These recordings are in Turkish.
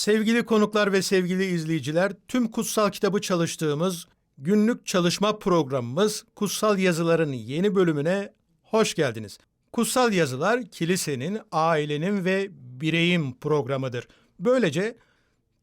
Sevgili konuklar ve sevgili izleyiciler, tüm kutsal kitabı çalıştığımız günlük çalışma programımız Kutsal Yazıların yeni bölümüne hoş geldiniz. Kutsal Yazılar kilisenin, ailenin ve bireyin programıdır. Böylece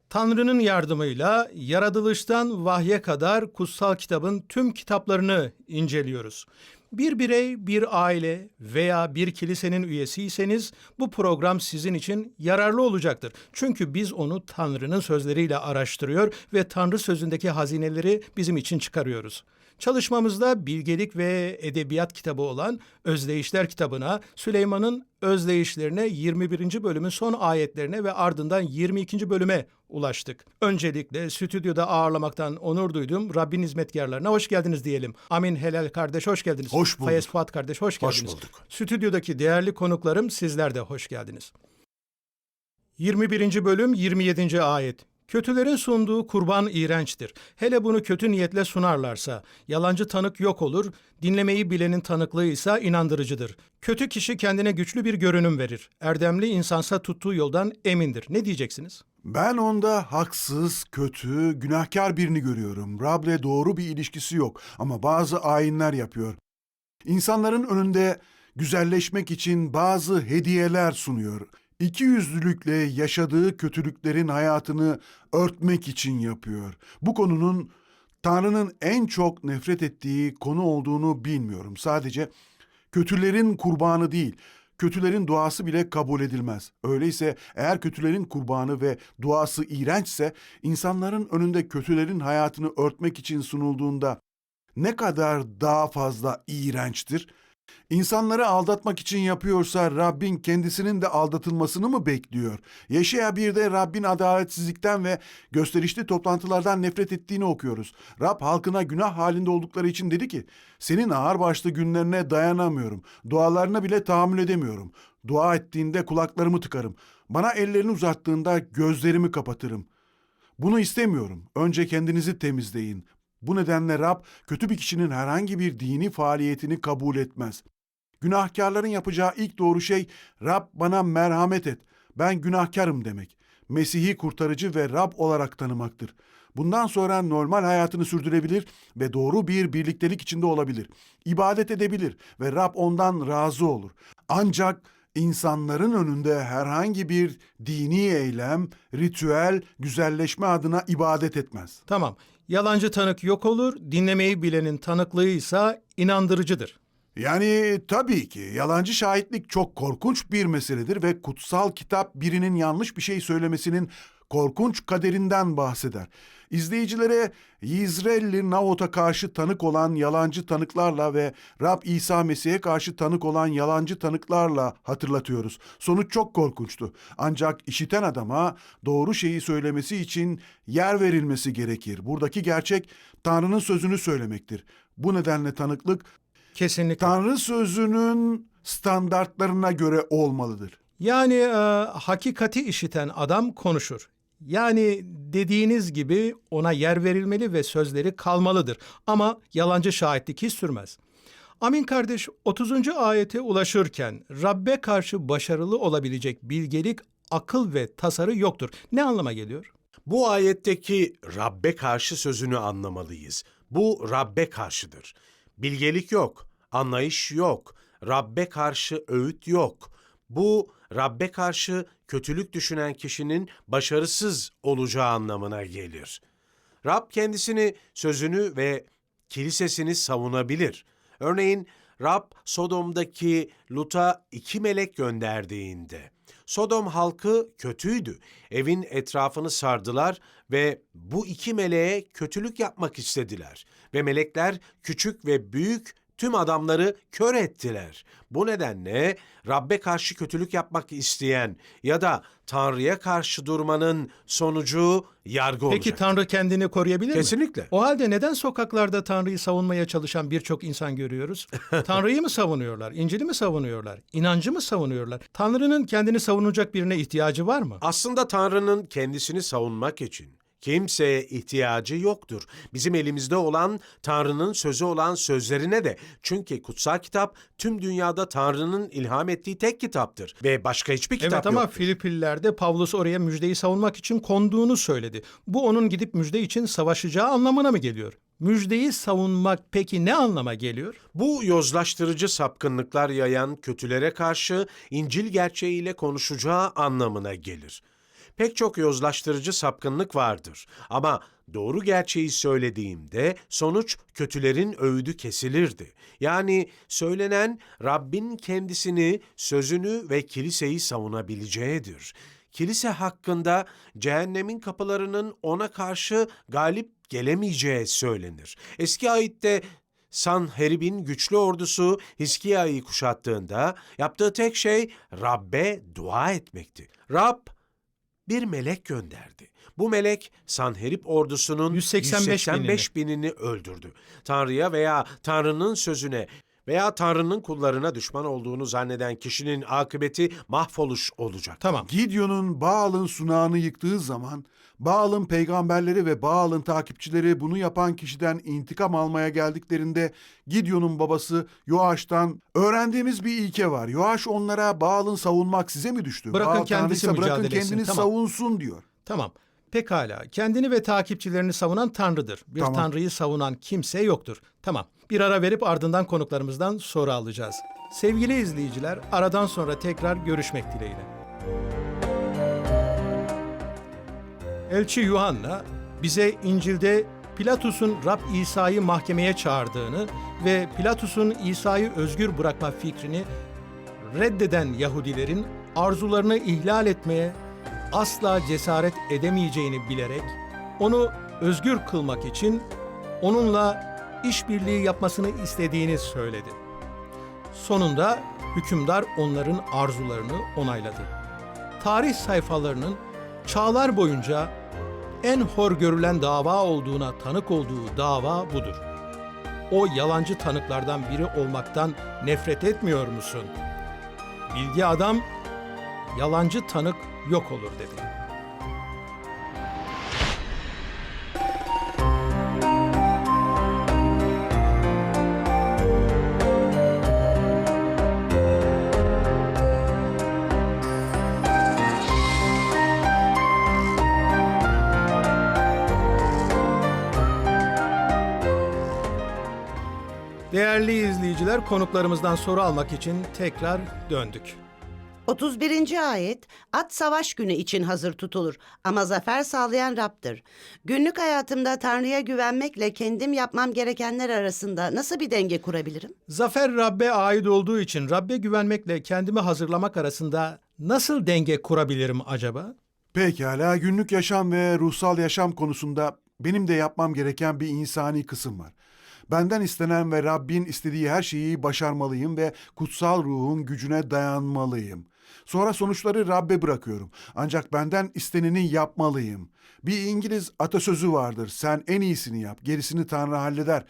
Tanrı'nın yardımıyla yaratılıştan vahye kadar kutsal kitabın tüm kitaplarını inceliyoruz. Bir birey, bir aile veya bir kilisenin üyesiyseniz bu program sizin için yararlı olacaktır. Çünkü biz onu Tanrı'nın sözleriyle araştırıyor ve Tanrı sözündeki hazineleri bizim için çıkarıyoruz. Çalışmamızda bilgelik ve edebiyat kitabı olan Özdeyişler kitabına, Süleyman'ın özdeyişlerine 21. bölümün son ayetlerine ve ardından 22. bölüme ulaştık. Öncelikle stüdyoda ağırlamaktan onur duydum. Rabbin hizmetkarlarına hoş geldiniz diyelim. Amin Helal kardeş hoş geldiniz. Hoş bulduk. Fayez Fuat kardeş hoş Hoş geldiniz. bulduk. Stüdyodaki değerli konuklarım sizler de hoş geldiniz. 21. bölüm 27. ayet. Kötülerin sunduğu kurban iğrençtir. Hele bunu kötü niyetle sunarlarsa. Yalancı tanık yok olur, dinlemeyi bilenin tanıklığı ise inandırıcıdır. Kötü kişi kendine güçlü bir görünüm verir. Erdemli insansa tuttuğu yoldan emindir. Ne diyeceksiniz? Ben onda haksız, kötü, günahkar birini görüyorum. Rab'le doğru bir ilişkisi yok ama bazı ayinler yapıyor. İnsanların önünde güzelleşmek için bazı hediyeler sunuyor. İki yüzlülükle yaşadığı kötülüklerin hayatını örtmek için yapıyor. Bu konunun Tanrı'nın en çok nefret ettiği konu olduğunu bilmiyorum. Sadece kötülerin kurbanı değil, kötülerin duası bile kabul edilmez. Öyleyse eğer kötülerin kurbanı ve duası iğrençse insanların önünde kötülerin hayatını örtmek için sunulduğunda ne kadar daha fazla iğrençtir? İnsanları aldatmak için yapıyorsa Rabbin kendisinin de aldatılmasını mı bekliyor? Yeşaya 1'de Rabbin adaletsizlikten ve gösterişli toplantılardan nefret ettiğini okuyoruz. Rab halkına günah halinde oldukları için dedi ki, senin ağırbaşlı günlerine dayanamıyorum, dualarına bile tahammül edemiyorum. Dua ettiğinde kulaklarımı tıkarım, bana ellerini uzattığında gözlerimi kapatırım. Bunu istemiyorum. Önce kendinizi temizleyin. Bu nedenle Rab kötü bir kişinin herhangi bir dini faaliyetini kabul etmez. Günahkarların yapacağı ilk doğru şey Rab bana merhamet et. Ben günahkarım demek. Mesih'i kurtarıcı ve Rab olarak tanımaktır. Bundan sonra normal hayatını sürdürebilir ve doğru bir birliktelik içinde olabilir. İbadet edebilir ve Rab ondan razı olur. Ancak insanların önünde herhangi bir dini eylem, ritüel, güzelleşme adına ibadet etmez. Tamam. Yalancı tanık yok olur, dinlemeyi bilenin tanıklığı ise inandırıcıdır. Yani tabii ki yalancı şahitlik çok korkunç bir meseledir ve kutsal kitap birinin yanlış bir şey söylemesinin korkunç kaderinden bahseder. İzleyicilere Yizrelli Navot'a karşı tanık olan yalancı tanıklarla ve Rab İsa Mesih'e karşı tanık olan yalancı tanıklarla hatırlatıyoruz. Sonuç çok korkunçtu. Ancak işiten adama doğru şeyi söylemesi için yer verilmesi gerekir. Buradaki gerçek Tanrı'nın sözünü söylemektir. Bu nedenle tanıklık Kesinlikle. Tanrı sözünün standartlarına göre olmalıdır. Yani e, hakikati işiten adam konuşur. Yani dediğiniz gibi ona yer verilmeli ve sözleri kalmalıdır. Ama yalancı şahitlik hiç sürmez. Amin kardeş 30. ayete ulaşırken Rabbe karşı başarılı olabilecek bilgelik, akıl ve tasarı yoktur. Ne anlama geliyor? Bu ayetteki Rabbe karşı sözünü anlamalıyız. Bu Rabbe karşıdır. Bilgelik yok, anlayış yok, Rabbe karşı öğüt yok. Bu Rabbe karşı kötülük düşünen kişinin başarısız olacağı anlamına gelir. Rab kendisini, sözünü ve kilisesini savunabilir. Örneğin Rab Sodom'daki Lut'a iki melek gönderdiğinde Sodom halkı kötüydü. Evin etrafını sardılar ve bu iki meleğe kötülük yapmak istediler. Ve melekler küçük ve büyük tüm adamları kör ettiler. Bu nedenle Rabbe karşı kötülük yapmak isteyen ya da Tanrı'ya karşı durmanın sonucu yargı olacak. Peki Tanrı kendini koruyabilir mi? Kesinlikle. O halde neden sokaklarda Tanrı'yı savunmaya çalışan birçok insan görüyoruz? Tanrı'yı mı savunuyorlar? İncil'i mi savunuyorlar? İnancı mı savunuyorlar? Tanrı'nın kendini savunacak birine ihtiyacı var mı? Aslında Tanrı'nın kendisini savunmak için kimseye ihtiyacı yoktur. Bizim elimizde olan Tanrı'nın sözü olan sözlerine de. Çünkü kutsal kitap tüm dünyada Tanrı'nın ilham ettiği tek kitaptır ve başka hiçbir kitap evet ama yoktur. Filipillilerde Pavlus oraya müjdeyi savunmak için konduğunu söyledi. Bu onun gidip müjde için savaşacağı anlamına mı geliyor? Müjdeyi savunmak peki ne anlama geliyor? Bu yozlaştırıcı sapkınlıklar yayan kötülere karşı İncil gerçeğiyle konuşacağı anlamına gelir. Pek çok yozlaştırıcı sapkınlık vardır ama doğru gerçeği söylediğimde sonuç kötülerin öğüdü kesilirdi. Yani söylenen Rabbin kendisini, sözünü ve kiliseyi savunabileceğidir. Kilise hakkında cehennemin kapılarının ona karşı galip gelemeyeceği söylenir. Eski ayette Sanherib'in güçlü ordusu Hiskiya'yı kuşattığında yaptığı tek şey Rabbe dua etmekti. Rab bir melek gönderdi. Bu melek Sanherib ordusunun 185 185 binini öldürdü. Tanrı'ya veya Tanrı'nın sözüne veya Tanrı'nın kullarına düşman olduğunu zanneden kişinin akıbeti mahvoluş olacak. Tamam. Gideon'un Baal'ın sunağını yıktığı zaman Baal'ın peygamberleri ve Baal'ın takipçileri bunu yapan kişiden intikam almaya geldiklerinde Gideon'un babası Yoaş'tan öğrendiğimiz bir ilke var. Yoaş onlara Baal'ın savunmak size mi düştü? Bırakın Baal kendisi tanrıysa bırakın mücadele etsin, kendini tamam. savunsun diyor. Tamam. Pekala. Kendini ve takipçilerini savunan Tanrı'dır. Bir Tamam. Tanrı'yı savunan kimse yoktur. Tamam. Bir ara verip ardından konuklarımızdan soru alacağız. Sevgili izleyiciler, aradan sonra tekrar görüşmek dileğiyle. Elçi Yuhanna bize İncil'de Pilatus'un Rab İsa'yı mahkemeye çağırdığını ve Pilatus'un İsa'yı özgür bırakma fikrini reddeden Yahudilerin arzularını ihlal etmeye asla cesaret edemeyeceğini bilerek onu özgür kılmak için onunla işbirliği yapmasını istediğini söyledi. Sonunda hükümdar onların arzularını onayladı. Tarih sayfalarının çağlar boyunca en hor görülen dava olduğuna tanık olduğu dava budur. O yalancı tanıklardan biri olmaktan nefret etmiyor musun? Bilgi adam yalancı tanık yok olur dedi. İzleyiciler, konuklarımızdan soru almak için tekrar döndük. 31. ayet, at savaş günü için hazır tutulur ama zafer sağlayan Rab'dır. Günlük hayatımda Tanrı'ya güvenmekle kendim yapmam gerekenler arasında nasıl bir denge kurabilirim? Zafer Rabbe ait olduğu için Rabbe güvenmekle kendimi hazırlamak arasında nasıl denge kurabilirim acaba? Pekala günlük yaşam ve ruhsal yaşam konusunda benim de yapmam gereken bir insani kısım var. Benden istenen ve Rabbin istediği her şeyi başarmalıyım ve kutsal ruhun gücüne dayanmalıyım. Sonra sonuçları Rabbe bırakıyorum. Ancak benden isteneni yapmalıyım. Bir İngiliz atasözü vardır. Sen en iyisini yap, gerisini Tanrı halleder.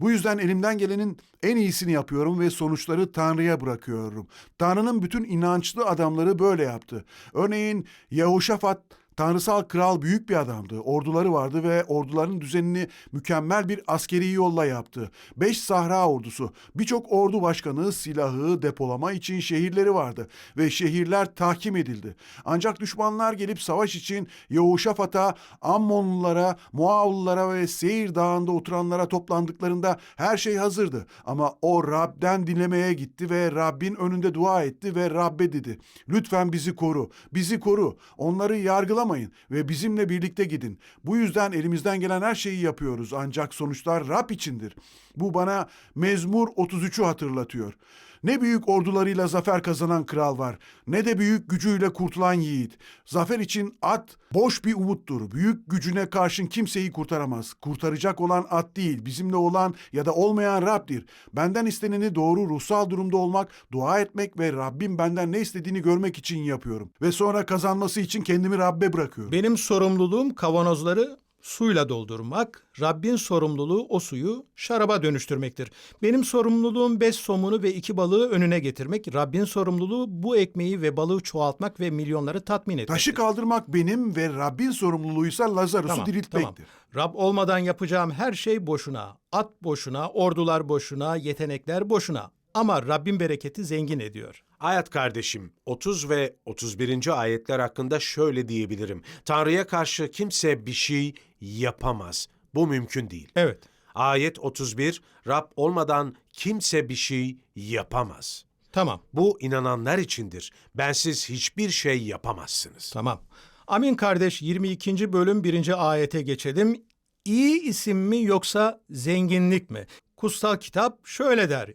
Bu yüzden elimden gelenin en iyisini yapıyorum ve sonuçları Tanrı'ya bırakıyorum. Tanrı'nın bütün inançlı adamları böyle yaptı. Örneğin Yehoşafat Tanrısal kral büyük bir adamdı. Orduları vardı ve orduların düzenini mükemmel bir askeri yolla yaptı. Beş Sahra ordusu, birçok ordu başkanı, silahı, depolama için şehirleri vardı ve şehirler tahkim edildi. Ancak düşmanlar gelip savaş için Yehoşafat'a, Ammonlulara, Moavlılara ve Seyir Dağı'nda oturanlara toplandıklarında her şey hazırdı. Ama o Rab'den dinlemeye gitti ve Rabbin önünde dua etti ve Rabbe dedi. Lütfen bizi koru, bizi koru. Onları yargılama yargılamayın ve bizimle birlikte gidin. Bu yüzden elimizden gelen her şeyi yapıyoruz ancak sonuçlar Rab içindir. Bu bana Mezmur 33'ü hatırlatıyor. Ne büyük ordularıyla zafer kazanan kral var, ne de büyük gücüyle kurtulan yiğit. Zafer için at boş bir umuttur. Büyük gücüne karşın kimseyi kurtaramaz. Kurtaracak olan at değil, bizimle olan ya da olmayan Rab'dir. Benden isteneni doğru ruhsal durumda olmak, dua etmek ve Rabbim benden ne istediğini görmek için yapıyorum. Ve sonra kazanması için kendimi Rabbe bırakıyorum. Benim sorumluluğum kavanozları suyla doldurmak, Rabbin sorumluluğu o suyu şaraba dönüştürmektir. Benim sorumluluğum beş somunu ve iki balığı önüne getirmek, Rabbin sorumluluğu bu ekmeği ve balığı çoğaltmak ve milyonları tatmin etmektir. Taşı kaldırmak benim ve Rabbin sorumluluğuysa Lazarus'u Tamam, diriltmektir. tamam. Rab olmadan yapacağım her şey boşuna. At boşuna, ordular boşuna, yetenekler boşuna. Ama Rabbin bereketi zengin ediyor. Ayet kardeşim 30 ve 31. ayetler hakkında şöyle diyebilirim. Tanrı'ya karşı kimse bir şey yapamaz. Bu mümkün değil. Evet. Ayet 31 Rab olmadan kimse bir şey yapamaz. Tamam. Bu inananlar içindir. Bensiz hiçbir şey yapamazsınız. Tamam. Amin kardeş 22. bölüm 1. ayete geçelim. İyi isim mi yoksa zenginlik mi? Kutsal kitap şöyle der.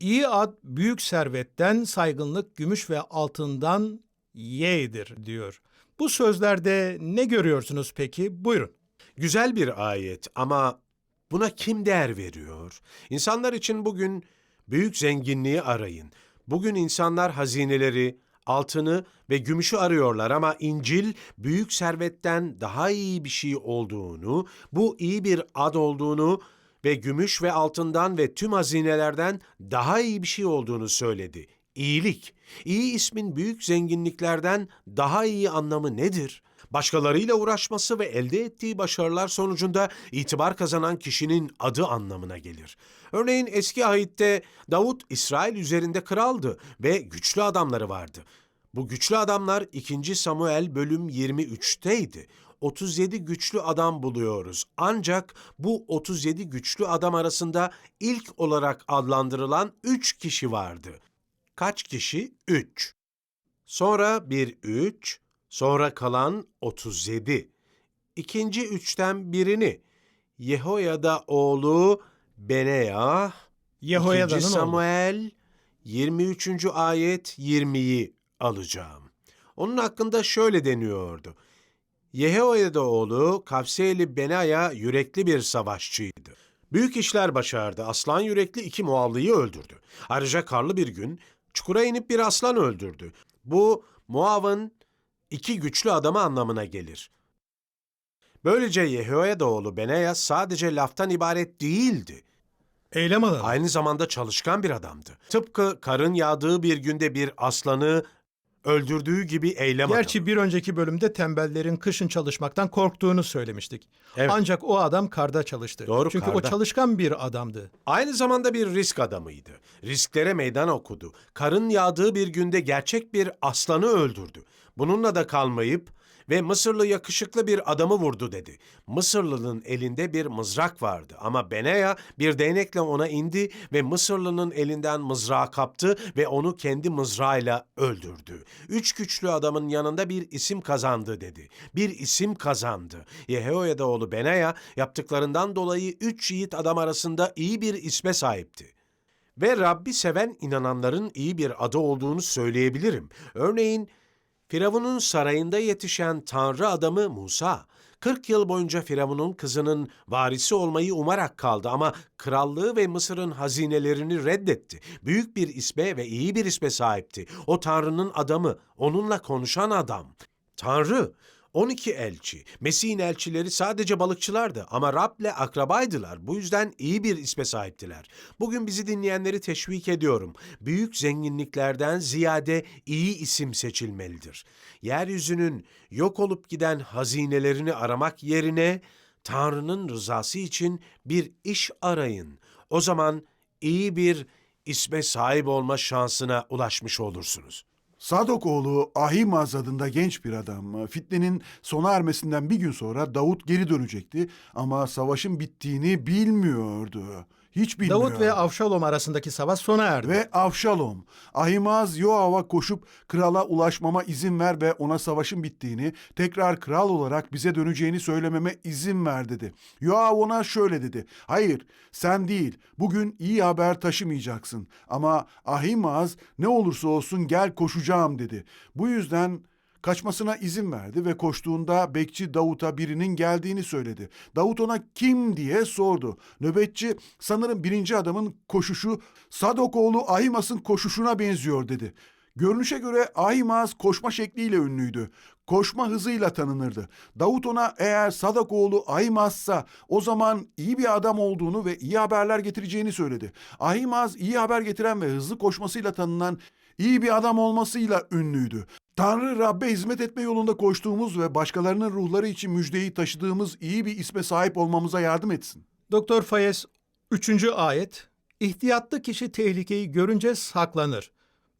İyi ad büyük servetten, saygınlık gümüş ve altından yeğdir diyor. Bu sözlerde ne görüyorsunuz peki? Buyurun. Güzel bir ayet ama buna kim değer veriyor? İnsanlar için bugün büyük zenginliği arayın. Bugün insanlar hazineleri, altını ve gümüşü arıyorlar ama İncil büyük servetten daha iyi bir şey olduğunu, bu iyi bir ad olduğunu ve gümüş ve altından ve tüm hazinelerden daha iyi bir şey olduğunu söyledi. İyilik. İyi ismin büyük zenginliklerden daha iyi anlamı nedir? Başkalarıyla uğraşması ve elde ettiği başarılar sonucunda itibar kazanan kişinin adı anlamına gelir. Örneğin eski ahitte Davut İsrail üzerinde kraldı ve güçlü adamları vardı. Bu güçlü adamlar 2. Samuel bölüm 23'teydi. 37 güçlü adam buluyoruz. Ancak bu 37 güçlü adam arasında ilk olarak adlandırılan 3 kişi vardı. Kaç kişi? 3. Sonra bir 3, sonra kalan 37. İkinci üçten birini Yehoyada oğlu Beneya, Yehoyada'nın 2. oğlu. Samuel 23. ayet 20'yi alacağım. Onun hakkında şöyle deniyordu. Yehoyada oğlu Kavseyli Benaya yürekli bir savaşçıydı. Büyük işler başardı. Aslan yürekli iki Moavlıyı öldürdü. Ayrıca karlı bir gün çukura inip bir aslan öldürdü. Bu Moav'ın iki güçlü adamı anlamına gelir. Böylece Yehoyada oğlu Benaya sadece laftan ibaret değildi. Eylem alanı. Aynı zamanda çalışkan bir adamdı. Tıpkı karın yağdığı bir günde bir aslanı öldürdüğü gibi eylem Gerçi adamı. bir önceki bölümde tembellerin kışın çalışmaktan korktuğunu söylemiştik. Evet. Ancak o adam karda çalıştı. Doğru, Çünkü o karda. çalışkan bir adamdı. Aynı zamanda bir risk adamıydı. Risklere meydan okudu. Karın yağdığı bir günde gerçek bir aslanı öldürdü. Bununla da kalmayıp ve Mısırlı yakışıklı bir adamı vurdu dedi. Mısırlının elinde bir mızrak vardı ama Beneya bir değnekle ona indi ve Mısırlının elinden mızrağı kaptı ve onu kendi mızrağıyla öldürdü. Üç güçlü adamın yanında bir isim kazandı dedi. Bir isim kazandı. Yehoyada oğlu Beneya yaptıklarından dolayı üç yiğit adam arasında iyi bir isme sahipti. Ve Rabbi seven inananların iyi bir adı olduğunu söyleyebilirim. Örneğin Firavun'un sarayında yetişen Tanrı adamı Musa, 40 yıl boyunca Firavun'un kızının varisi olmayı umarak kaldı ama krallığı ve Mısır'ın hazinelerini reddetti. Büyük bir isme ve iyi bir isme sahipti. O Tanrı'nın adamı, onunla konuşan adam. Tanrı, 12 elçi, Mesih'in elçileri sadece balıkçılardı ama Rab'le akrabaydılar. Bu yüzden iyi bir isme sahiptiler. Bugün bizi dinleyenleri teşvik ediyorum. Büyük zenginliklerden ziyade iyi isim seçilmelidir. Yeryüzünün yok olup giden hazinelerini aramak yerine Tanrı'nın rızası için bir iş arayın. O zaman iyi bir isme sahip olma şansına ulaşmış olursunuz. Sadok oğlu Ahimaz adında genç bir adam. Fitnenin sona ermesinden bir gün sonra Davut geri dönecekti ama savaşın bittiğini bilmiyordu. Hiç bilmiyorum. Davut ve Avşalom arasındaki savaş sona erdi. Ve Avşalom, Ahimaz Yoav'a koşup krala ulaşmama izin ver ve ona savaşın bittiğini, tekrar kral olarak bize döneceğini söylememe izin ver dedi. Yoav ona şöyle dedi. Hayır, sen değil, bugün iyi haber taşımayacaksın. Ama Ahimaz ne olursa olsun gel koşacağım dedi. Bu yüzden Kaçmasına izin verdi ve koştuğunda bekçi Davut'a birinin geldiğini söyledi. Davut ona kim diye sordu. Nöbetçi sanırım birinci adamın koşuşu Sadok oğlu Ahimas'ın koşuşuna benziyor dedi. Görünüşe göre Ahimaz koşma şekliyle ünlüydü. Koşma hızıyla tanınırdı. Davut ona eğer Sadak oğlu Ahimaz'sa o zaman iyi bir adam olduğunu ve iyi haberler getireceğini söyledi. Ahimaz iyi haber getiren ve hızlı koşmasıyla tanınan iyi bir adam olmasıyla ünlüydü. Tanrı Rabbe hizmet etme yolunda koştuğumuz ve başkalarının ruhları için müjdeyi taşıdığımız iyi bir isme sahip olmamıza yardım etsin. Doktor Fayez 3. ayet İhtiyatlı kişi tehlikeyi görünce saklanır.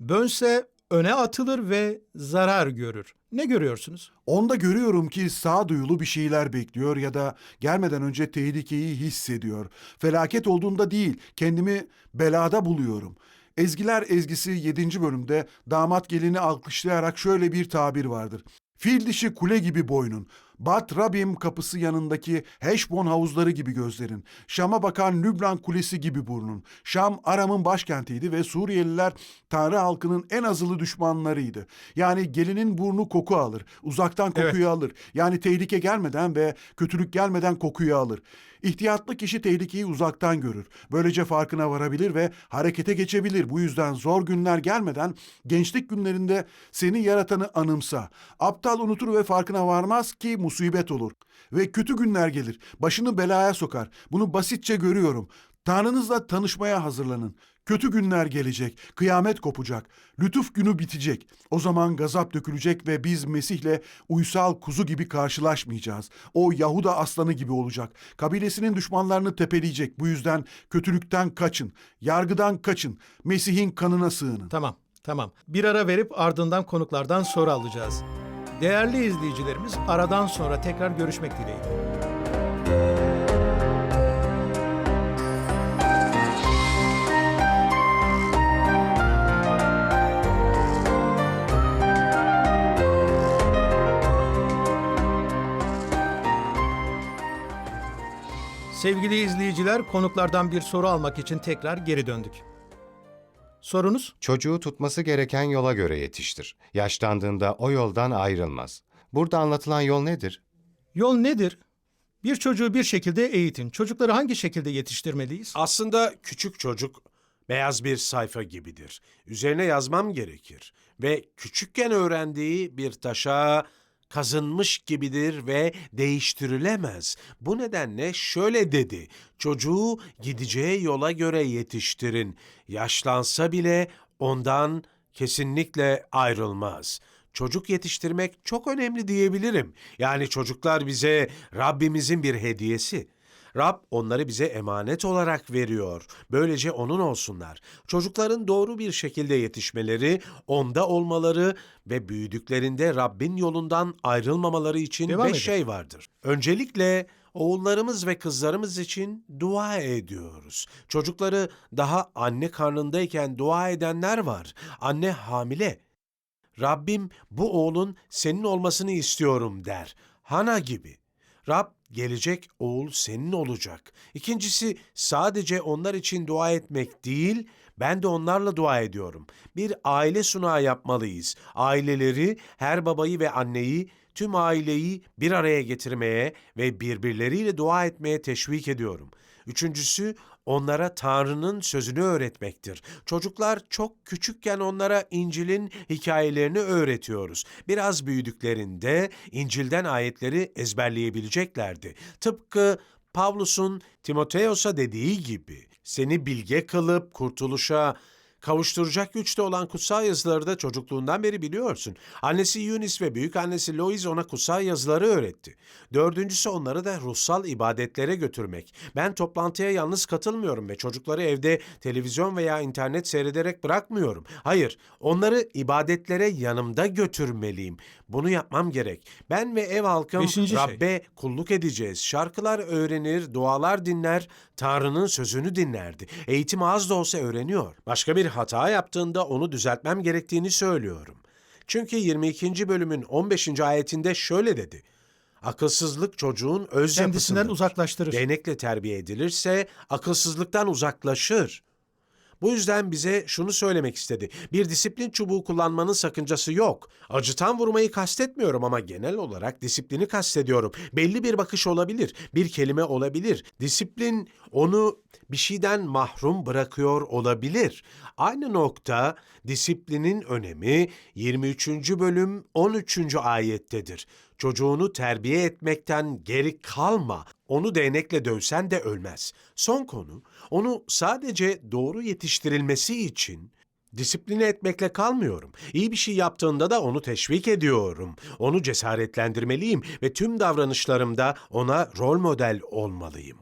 Bönse öne atılır ve zarar görür. Ne görüyorsunuz? Onda görüyorum ki sağduyulu bir şeyler bekliyor ya da gelmeden önce tehlikeyi hissediyor. Felaket olduğunda değil, kendimi belada buluyorum. Ezgiler ezgisi 7. bölümde damat gelini alkışlayarak şöyle bir tabir vardır. Fil dişi kule gibi boynun, Bat Rabim kapısı yanındaki Heşbon havuzları gibi gözlerin, Şam'a bakan Lübnan kulesi gibi burnun. Şam Aram'ın başkentiydi ve Suriyeliler Tanrı halkının en azılı düşmanlarıydı. Yani gelinin burnu koku alır, uzaktan kokuyu Evet. alır. Yani tehlike gelmeden ve kötülük gelmeden kokuyu alır. İhtiyatlı kişi tehlikeyi uzaktan görür. Böylece farkına varabilir ve harekete geçebilir. Bu yüzden zor günler gelmeden gençlik günlerinde seni yaratanı anımsa. Aptal unutur ve farkına varmaz ki musibet olur. Ve kötü günler gelir. Başını belaya sokar. Bunu basitçe görüyorum. Tanrınızla tanışmaya hazırlanın. Kötü günler gelecek, kıyamet kopacak, lütuf günü bitecek. O zaman gazap dökülecek ve biz Mesih'le uysal kuzu gibi karşılaşmayacağız. O Yahuda aslanı gibi olacak. Kabilesinin düşmanlarını tepeleyecek. Bu yüzden kötülükten kaçın, yargıdan kaçın, Mesih'in kanına sığının. Tamam, tamam. Bir ara verip ardından konuklardan soru alacağız. Değerli izleyicilerimiz aradan sonra tekrar görüşmek dileğiyle. Sevgili izleyiciler, konuklardan bir soru almak için tekrar geri döndük. Sorunuz? Çocuğu tutması gereken yola göre yetiştir. Yaşlandığında o yoldan ayrılmaz. Burada anlatılan yol nedir? Yol nedir? Bir çocuğu bir şekilde eğitin. Çocukları hangi şekilde yetiştirmeliyiz? Aslında küçük çocuk beyaz bir sayfa gibidir. Üzerine yazmam gerekir ve küçükken öğrendiği bir taşa kazınmış gibidir ve değiştirilemez. Bu nedenle şöyle dedi. Çocuğu gideceği yola göre yetiştirin. Yaşlansa bile ondan kesinlikle ayrılmaz. Çocuk yetiştirmek çok önemli diyebilirim. Yani çocuklar bize Rabbimizin bir hediyesi. Rab onları bize emanet olarak veriyor. Böylece onun olsunlar. Çocukların doğru bir şekilde yetişmeleri, onda olmaları ve büyüdüklerinde Rabbin yolundan ayrılmamaları için Devam beş edin. şey vardır. Öncelikle oğullarımız ve kızlarımız için dua ediyoruz. Çocukları daha anne karnındayken dua edenler var. Anne hamile. Rabbim bu oğlun senin olmasını istiyorum der. Hana gibi. Rab gelecek oğul senin olacak. İkincisi sadece onlar için dua etmek değil, ben de onlarla dua ediyorum. Bir aile sunağı yapmalıyız. Aileleri, her babayı ve anneyi, tüm aileyi bir araya getirmeye ve birbirleriyle dua etmeye teşvik ediyorum. Üçüncüsü onlara Tanrı'nın sözünü öğretmektir. Çocuklar çok küçükken onlara İncil'in hikayelerini öğretiyoruz. Biraz büyüdüklerinde İncil'den ayetleri ezberleyebileceklerdi. Tıpkı Pavlus'un Timoteos'a dediği gibi seni bilge kılıp kurtuluşa kavuşturacak güçte olan kutsal yazıları da çocukluğundan beri biliyorsun. Annesi Eunice ve büyük annesi Lois ona kutsal yazıları öğretti. Dördüncüsü onları da ruhsal ibadetlere götürmek. Ben toplantıya yalnız katılmıyorum ve çocukları evde televizyon veya internet seyrederek bırakmıyorum. Hayır, onları ibadetlere yanımda götürmeliyim. Bunu yapmam gerek. Ben ve ev halkım Beşinci şey. Rabbe kulluk edeceğiz. Şarkılar öğrenir, dualar dinler, Tanrı'nın sözünü dinlerdi. Eğitim az da olsa öğreniyor. Başka bir hata yaptığında onu düzeltmem gerektiğini söylüyorum. Çünkü 22. bölümün 15. ayetinde şöyle dedi. Akılsızlık çocuğun öz Kendisinden yapısındadır. uzaklaştırır. Değnekle terbiye edilirse akılsızlıktan uzaklaşır. Bu yüzden bize şunu söylemek istedi. Bir disiplin çubuğu kullanmanın sakıncası yok. Acıtan vurmayı kastetmiyorum ama genel olarak disiplini kastediyorum. Belli bir bakış olabilir, bir kelime olabilir. Disiplin onu bir şeyden mahrum bırakıyor olabilir. Aynı nokta disiplinin önemi 23. bölüm 13. ayettedir. Çocuğunu terbiye etmekten geri kalma. Onu değnekle dövsen de ölmez. Son konu, onu sadece doğru yetiştirilmesi için disipline etmekle kalmıyorum. İyi bir şey yaptığında da onu teşvik ediyorum. Onu cesaretlendirmeliyim ve tüm davranışlarımda ona rol model olmalıyım.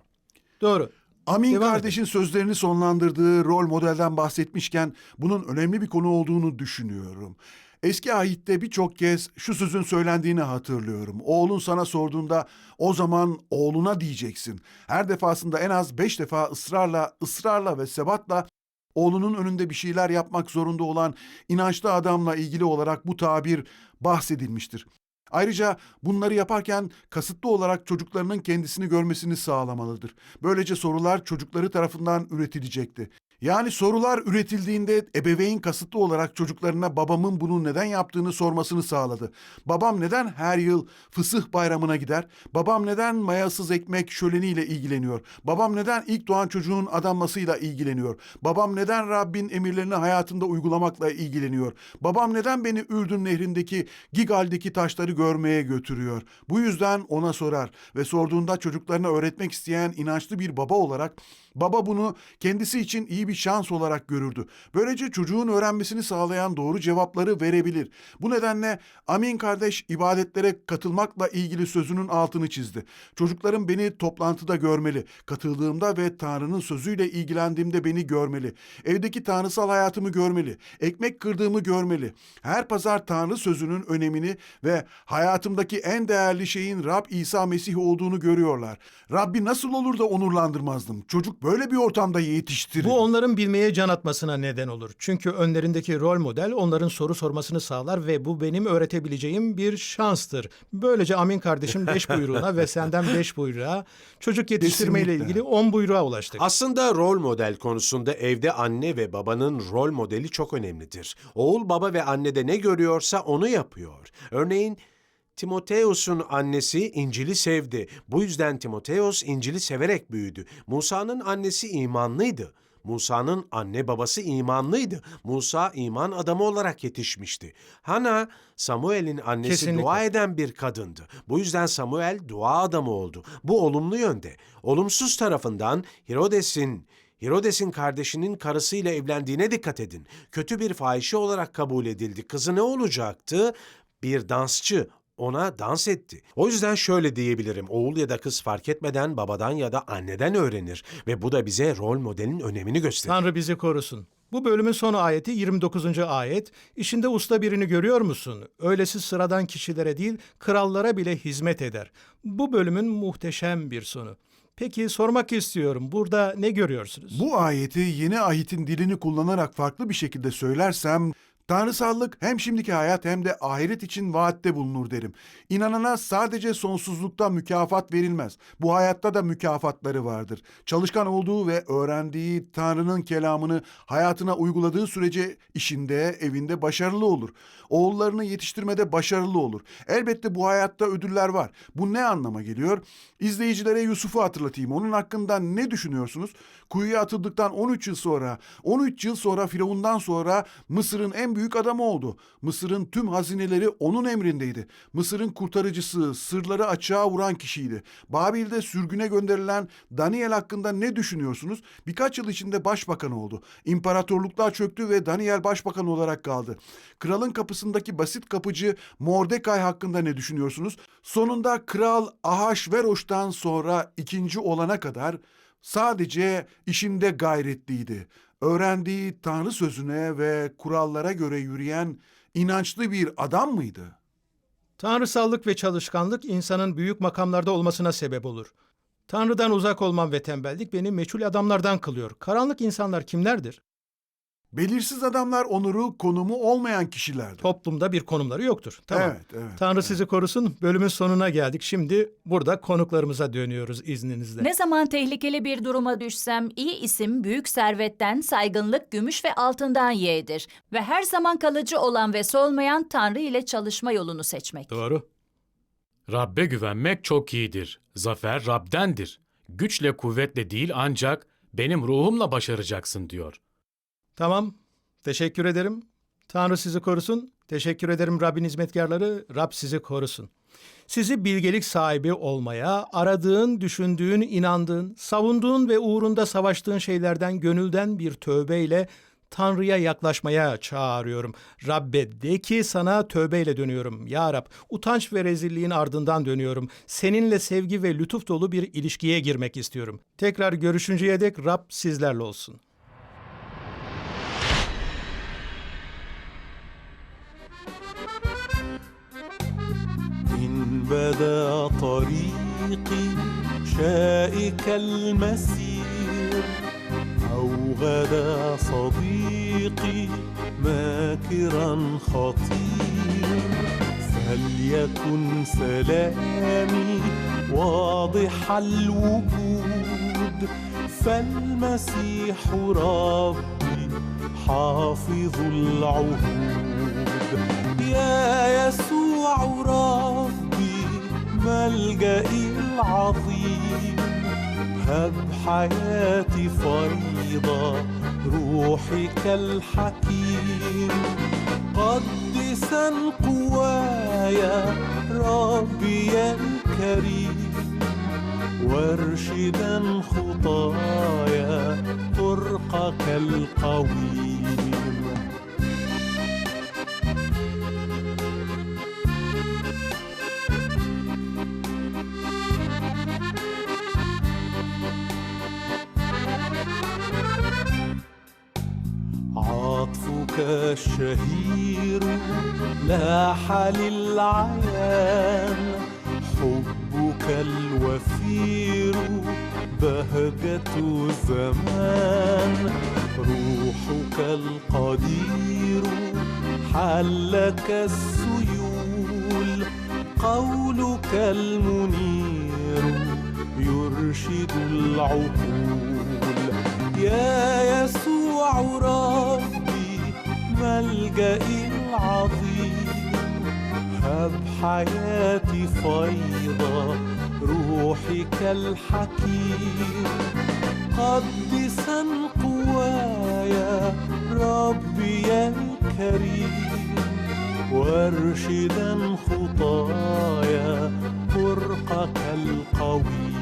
Doğru. Amin Devam kardeşin sözlerini sonlandırdığı rol modelden bahsetmişken bunun önemli bir konu olduğunu düşünüyorum. Eski ahitte birçok kez şu sözün söylendiğini hatırlıyorum. Oğlun sana sorduğunda o zaman oğluna diyeceksin. Her defasında en az beş defa ısrarla, ısrarla ve sebatla oğlunun önünde bir şeyler yapmak zorunda olan inançlı adamla ilgili olarak bu tabir bahsedilmiştir. Ayrıca bunları yaparken kasıtlı olarak çocuklarının kendisini görmesini sağlamalıdır. Böylece sorular çocukları tarafından üretilecekti. Yani sorular üretildiğinde ebeveyn kasıtlı olarak çocuklarına babamın bunu neden yaptığını sormasını sağladı. Babam neden her yıl fısıh bayramına gider? Babam neden mayasız ekmek şöleniyle ilgileniyor? Babam neden ilk doğan çocuğun adanmasıyla ilgileniyor? Babam neden Rabbin emirlerini hayatında uygulamakla ilgileniyor? Babam neden beni Ürdün nehrindeki Gigal'deki taşları görmeye götürüyor? Bu yüzden ona sorar ve sorduğunda çocuklarına öğretmek isteyen inançlı bir baba olarak Baba bunu kendisi için iyi bir şans olarak görürdü. Böylece çocuğun öğrenmesini sağlayan doğru cevapları verebilir. Bu nedenle Amin kardeş ibadetlere katılmakla ilgili sözünün altını çizdi. Çocuklarım beni toplantıda görmeli. Katıldığımda ve Tanrı'nın sözüyle ilgilendiğimde beni görmeli. Evdeki tanrısal hayatımı görmeli. Ekmek kırdığımı görmeli. Her pazar Tanrı sözünün önemini ve hayatımdaki en değerli şeyin Rab İsa Mesih olduğunu görüyorlar. Rabbi nasıl olur da onurlandırmazdım? Çocuk böyle bir ortamda yetiştirir. Bu onların bilmeye can atmasına neden olur. Çünkü önlerindeki rol model onların soru sormasını sağlar ve bu benim öğretebileceğim bir şanstır. Böylece Amin kardeşim 5 buyruğuna ve senden 5 buyruğa, çocuk yetiştirmeyle Kesinlikle. ilgili 10 buyruğa ulaştık. Aslında rol model konusunda evde anne ve babanın rol modeli çok önemlidir. Oğul baba ve annede ne görüyorsa onu yapıyor. Örneğin Timoteus'un annesi İncil'i sevdi. Bu yüzden Timoteus İncil'i severek büyüdü. Musa'nın annesi imanlıydı. Musa'nın anne babası imanlıydı. Musa iman adamı olarak yetişmişti. Hana, Samuel'in annesi Kesinlikle. dua eden bir kadındı. Bu yüzden Samuel dua adamı oldu. Bu olumlu yönde. Olumsuz tarafından Herodes'in Herodes'in kardeşinin karısıyla evlendiğine dikkat edin. Kötü bir fahişe olarak kabul edildi. Kızı ne olacaktı? Bir dansçı. Ona dans etti. O yüzden şöyle diyebilirim. Oğul ya da kız fark etmeden babadan ya da anneden öğrenir. Ve bu da bize rol modelin önemini gösterir. Tanrı bizi korusun. Bu bölümün son ayeti 29. ayet. İşinde usta birini görüyor musun? Öylesi sıradan kişilere değil, krallara bile hizmet eder. Bu bölümün muhteşem bir sonu. Peki sormak istiyorum. Burada ne görüyorsunuz? Bu ayeti yeni ahitin dilini kullanarak farklı bir şekilde söylersem Tanrısallık hem şimdiki hayat hem de ahiret için vaatte bulunur derim. İnanana sadece sonsuzlukta mükafat verilmez. Bu hayatta da mükafatları vardır. Çalışkan olduğu ve öğrendiği Tanrı'nın kelamını hayatına uyguladığı sürece işinde, evinde başarılı olur. Oğullarını yetiştirmede başarılı olur. Elbette bu hayatta ödüller var. Bu ne anlama geliyor? İzleyicilere Yusuf'u hatırlatayım. Onun hakkında ne düşünüyorsunuz? Kuyuya atıldıktan 13 yıl sonra, 13 yıl sonra Firavundan sonra Mısır'ın en büyük büyük adamı oldu. Mısır'ın tüm hazineleri onun emrindeydi. Mısır'ın kurtarıcısı, sırları açığa vuran kişiydi. Babil'de sürgüne gönderilen Daniel hakkında ne düşünüyorsunuz? Birkaç yıl içinde başbakan oldu. İmparatorluklar çöktü ve Daniel başbakan olarak kaldı. Kralın kapısındaki basit kapıcı Mordekay hakkında ne düşünüyorsunuz? Sonunda Kral Ahasveroş'tan sonra ikinci olana kadar sadece işinde gayretliydi. Öğrendiği Tanrı sözüne ve kurallara göre yürüyen inançlı bir adam mıydı? Tanrısallık ve çalışkanlık insanın büyük makamlarda olmasına sebep olur. Tanrı'dan uzak olmam ve tembellik beni meçhul adamlardan kılıyor. Karanlık insanlar kimlerdir? Belirsiz adamlar onuru, konumu olmayan kişilerdi. Toplumda bir konumları yoktur. Tamam. Evet, evet. Tanrı sizi korusun. Bölümün sonuna geldik. Şimdi burada konuklarımıza dönüyoruz izninizle. Ne zaman tehlikeli bir duruma düşsem iyi isim büyük servetten, saygınlık, gümüş ve altından yeğdir. Ve her zaman kalıcı olan ve solmayan Tanrı ile çalışma yolunu seçmek. Doğru. Rabbe güvenmek çok iyidir. Zafer Rab'dendir. Güçle kuvvetle değil ancak benim ruhumla başaracaksın diyor. Tamam. Teşekkür ederim. Tanrı sizi korusun. Teşekkür ederim Rabbin hizmetkarları. Rab sizi korusun. Sizi bilgelik sahibi olmaya, aradığın, düşündüğün, inandığın, savunduğun ve uğrunda savaştığın şeylerden gönülden bir tövbeyle Tanrı'ya yaklaşmaya çağırıyorum. Rabbe de ki sana tövbeyle dönüyorum. Ya Rab, utanç ve rezilliğin ardından dönüyorum. Seninle sevgi ve lütuf dolu bir ilişkiye girmek istiyorum. Tekrar görüşünceye dek Rab sizlerle olsun. بدأ طريقي شائك المسير أو غدا صديقي ماكرا خطير. فليكن سلامي واضح الوجود. فالمسيح ربي حافظ العهود. يا يسوع ربي ملجئي العظيم. هب حياتي فريضة روحك الحكيم. قدسا قوايا ربي الكريم. وارشدا خطايا طرقك القويم. عطفك الشهير لاح للعيان. حبك الوفير بهجة الزمان روحك القدير حلك السيول. قولك المنير يرشد العقول. يا يسوع ربي ملجئي العظيم. هب حياتي فيضة روحك الحكيم قدسا قوايا ربي الكريم. وارشدا خطايا طرقك القويم.